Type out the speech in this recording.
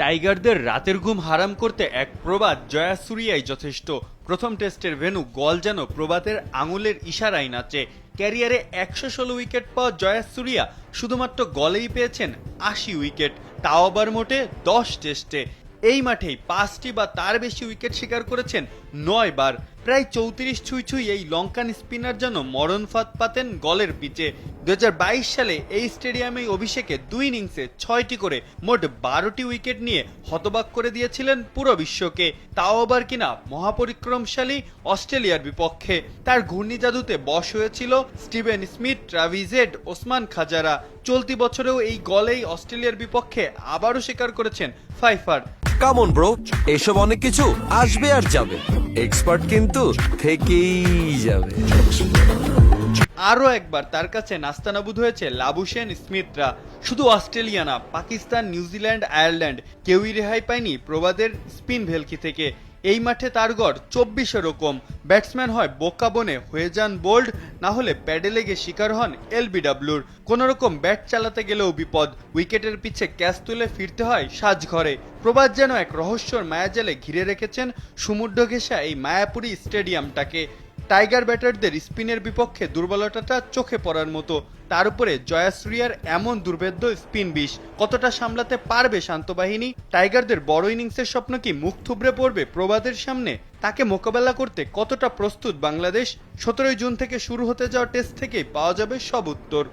টাইগারদের রাতের ঘুম হারাম করতে এক প্রবাদ জয়াসুরিয়াই যথেষ্ট। প্রথম টেস্টের ভেনু গল যেন প্রবাদের আঙুলের ইশারায় নাচে। ক্যারিয়ারে একশো ষোলো উইকেট পাওয়া জয়াসুরিয়া শুধুমাত্র গলেই পেয়েছেন আশি উইকেট, তাও আবার মোটে দশ টেস্টে। এই মাঠেই পাঁচটি বা তার বেশি উইকেট শিকার করেছেন নয় বার প্রায় চৌত্রিশ ছুঁই ছুঁই এই লঙ্কান স্পিনার যেন মরণ ফাঁদ পাতেন গলের পিচে। দু হাজার বাইশ সালে এই স্টেডিয়ামে অভিষেকে দুই ইনিংসে ছয়টি করে মোট বারোটি উইকেট নিয়ে হতবাক করে দিয়েছিলেন পুরো বিশ্বকে। তাও আবার কিনা মহাপরিক্রমশালী অস্ট্রেলিয়ার বিপক্ষে। তার ঘূর্ণি জাদুতে বশ হয়েছিল Steven Smith Travis Head Usman খাজারা। চলতি বছরেও এই গলেই অস্ট্রেলিয়ার বিপক্ষে আবারও স্বীকার করেছেন ফাইফার। কামন ব্রো এসব অনেক কিছু আসবে আর যাবে। এক্সপার্ট কিন্তু থেকেই যাবে। আরও একবার তার কাছে নাস্তানাবুদ হয়েছে লাবুসেন স্মিথরা। শুধু অস্ট্রেলিয়া না, পাকিস্তান নিউজিল্যান্ড আয়ারল্যান্ড। কেউই রেহাই পায়নি প্রবাদের স্পিন ভেলকি থেকে। এই মাঠে তার গড় চব্বিশ রকম ব্যাটসম্যান হয় বোকা বনে, হয়ে যান বোল্ড, না হলে প্যাডে লেগে শিকার হন এলবিডাব্লিউর। কোন রকম ব্যাট চালাতে গেলেও বিপদ। উইকেটের পিছে ক্যাচ তুলে ফিরতে হয় সাজঘরে। প্রবাদ যেন এক রহস্যর মায়াজালে ঘিরে রেখেছেন সমুদ্র ঘেঁষা এই মায়াপুরী স্টেডিয়ামটাকে। টাইগার ব্যাটারদের স্পিনের বিপক্ষে দুর্বলতাটা চোখে পড়ার মতো। তার উপরে জয়াশ্রিয়ার এমন দুর্ভেদ্য স্পিন বিষ। কতটা সামলাতে পারবে শান্ত বাহিনী? টাইগারদের বড় ইনিংসের স্বপ্ন কি মুখ থুবড়ে পড়বে প্রবাদের সামনে? তাকে মোকাবেলা করতে কতটা প্রস্তুত বাংলাদেশ? সতেরোই জুন থেকে শুরু হতে যাওয়া টেস্ট থেকেই পাওয়া যাবে সব উত্তর।